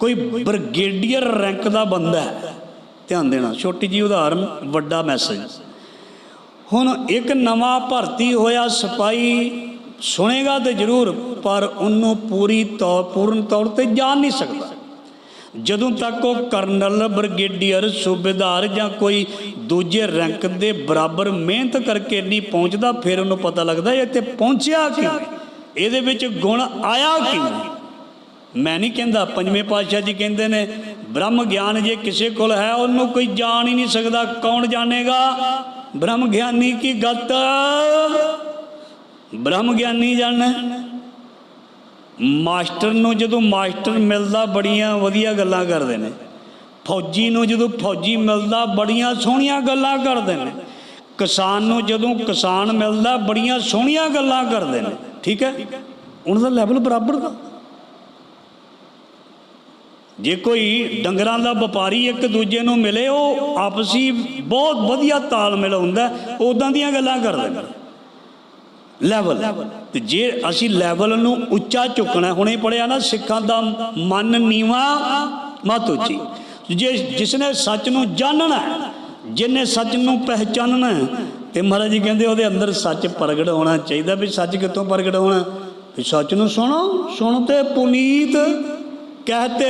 ਕੋਈ brigadier rank ਦਾ ਬੰਦਾ ਹੈ, ਧਿਆਨ ਦੇਣਾ, ਛੋਟੀ ਜੀ ਉਦਾਹਰਨ, ਵੱਡਾ ਮੈਸੇਜ ਹੁਣ ਇੱਕ ਨਵਾਂ ਭਰਤੀ ਹੋਇਆ ਸਿਪਾਹੀ ਸੁਣੇਗਾ ਤੇ ਜ਼ਰੂਰ, ਪਰ ਉਹਨੂੰ ਪੂਰੀ ਤੌਰ, ਪੂਰਨ ਤੌਰ ਤੇ ਜਾਣ ਨਹੀਂ ਸਕਦਾ। ਜਦੋਂ ਤੱਕ ਉਹ ਕਰਨਲ, ਬ੍ਰਿਗੇਡੀਅਰ, ਸੂਬੇਦਾਰ ਜਾਂ ਕੋਈ ਦੂਜੇ ਰੈਂਕ ਦੇ ਬਰਾਬਰ ਮਿਹਨਤ ਕਰਕੇ ਨਹੀਂ ਪਹੁੰਚਦਾ, ਫਿਰ ਉਹਨੂੰ ਪਤਾ ਲੱਗਦਾ ਇੱਥੇ ਪਹੁੰਚਿਆ ਕਿ ਇਹਦੇ ਵਿੱਚ ਗੁਣ ਆਇਆ ਕਿਵੇਂ ਮੈਂ ਨਹੀਂ ਕਹਿੰਦਾ, ਪੰਜਵੇਂ ਪਾਤਸ਼ਾਹ ਜੀ ਕਹਿੰਦੇ ਨੇ, ਬ੍ਰਹਮ ਗਿਆਨ ਜੇ ਕਿਸੇ ਕੋਲ ਹੈ, ਉਹਨੂੰ ਕੋਈ ਜਾਣ ਹੀ ਨਹੀਂ ਸਕਦਾ, ਕੌਣ ਜਾਣੇਗਾ? ਬ੍ਰਹਮ ਗਿਆਨੀ ਕੀ ਗਤ? ਬ੍ਰਹਮ ਗਿਆਨੀ ਜਾਣਨਾ। ਮਾਸਟਰ ਨੂੰ ਜਦੋਂ ਮਾਸਟਰ ਮਿਲਦਾ, ਬੜੀਆਂ ਵਧੀਆ ਗੱਲਾਂ ਕਰਦੇ ਨੇ। ਫੌਜੀ ਨੂੰ ਜਦੋਂ ਫੌਜੀ ਮਿਲਦਾ, ਬੜੀਆਂ ਸੋਹਣੀਆਂ ਗੱਲਾਂ ਕਰਦੇ ਨੇ। ਕਿਸਾਨ ਨੂੰ ਜਦੋਂ ਕਿਸਾਨ ਮਿਲਦਾ, ਬੜੀਆਂ ਸੋਹਣੀਆਂ ਗੱਲਾਂ ਕਰਦੇ ਨੇ। ਠੀਕ ਹੈ? ਉਹਨਾਂ ਦਾ ਲੈਵਲ ਬਰਾਬਰ ਦਾ। ਜੇ ਕੋਈ ਡੰਗਰਾਂ ਦਾ ਵਪਾਰੀ ਇੱਕ ਦੂਜੇ ਨੂੰ ਮਿਲੇ ਉਹ ਆਪਸੀ ਬਹੁਤ ਵਧੀਆ ਤਾਲਮੇਲ ਹੁੰਦਾ ਉਦਾਂ ਦੀਆਂ ਗੱਲਾਂ ਕਰਦੇ ਨੇ। ਲੈਵਲ ਤੇ ਜੇ ਅਸੀਂ ਲੈਵਲ ਨੂੰ ਉੱਚਾ ਚੁੱਕਣਾ ਹੁਣੇ ਪੜਿਆ ਨਾ ਸਿੱਖਾਂ ਦਾ ਮਨ ਨੀਵਾ ਮਤ ਉੱਚੀ। ਜੇ ਜਿਸ ਨੇ ਸੱਚ ਨੂੰ ਜਾਣਨਾ ਹੈ, ਜਿਹਨੇ ਸੱਚ ਨੂੰ ਪਹਿਚਾਨਣਾ ਤੇ ਮਹਾਰਾਜ ਜੀ ਕਹਿੰਦੇ ਉਹਦੇ ਅੰਦਰ ਸੱਚ ਪ੍ਰਗਟ ਹੋਣਾ ਚਾਹੀਦਾ ਵੀ ਸੱਚ ਕਿੱਥੋਂ ਪ੍ਰਗਟ ਹੋਣਾ? ਵੀ ਸੱਚ ਨੂੰ ਸੁਣੋ ਸੁਣ ਤੇ ਪੁਨੀਤ ਕਹਤੇ